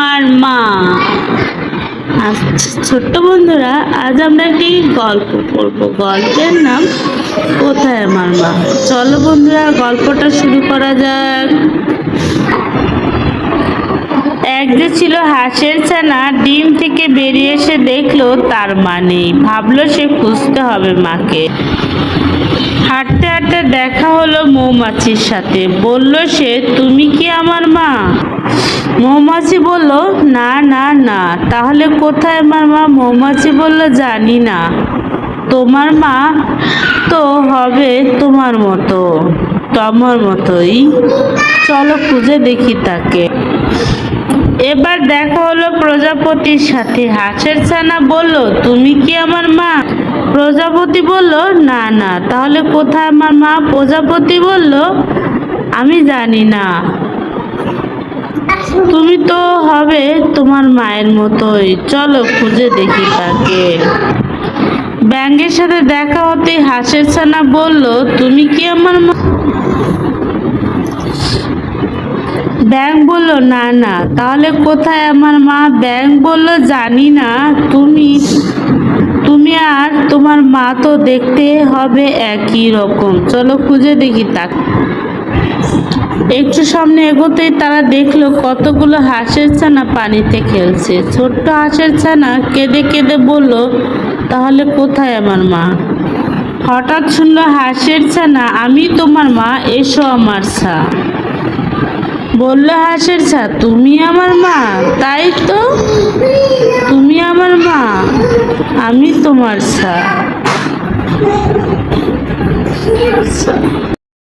আমার মা। আচ্ছা ছোট্ট বন্ধুরা, আজ আমরা একটি গল্প পড়ব। গল্পের নাম, কোথায় আমার মা? চলো বন্ধুরা, গল্পটা শুরু করা যাক। এক যে ছিল হাঁসের ছানা, ডিম থেকে বেরিয়ে এসে দেখল তার মা নেই। ভাবলো সে খুঁজতে হবে মাকে। হাঁটতে হাঁটতে দেখা হলো মৌমাছির সাথে। বলল সে, তুমি কি আমার মা? মৌমাছি বলল, না না না, তাহলে কোথায় আমার মা? মৌমাছি বলল, জানি না। তোমার মা তো হবে তোমার মতো, তোমার মতোই। চলো খুঁজে দেখি তাকে। এবার দেখা হলো প্রজাপতির সাথে। হাঁসের ছানা বলল, তুমি কি আমার মা? প্রজাপতি বলল, না না, তাহলে কোথায় আমার মা? প্রজাপতি বলল, আমি জানি না। তুমি তো হবে তোমার মায়ের মতোই। চলো খুঁজে দেখি তাকে। ব্যাঙ্গের সাথে দেখা হতে হাঁসের ছানা বলল, তুমি কি আমার মা ব্যাং বলল, না না। তাহলে কোথায় আমার মা? ব্যাং বলল, জানি না। তুমি তুমি আর তোমার মা তো দেখতে হবে একই রকম। চলো খুঁজে দেখি তাকে। একটু সামনে এগোতেই তারা দেখল কতগুলো হাঁসের ছানা পানিতে খেলছে। ছোট্ট হাঁসের ছানা কেঁদে কেঁদে বলল, তাহলে কোথায় আমার মা? হঠাৎ শুনলো, হাঁসের ছানা, আমি তোমার মা, এসো আমার ছা। বলল, হাঁসের ছা, তুমি আমার মা, তাই তো? তুমি আমার মা, আমি তোমার ছা।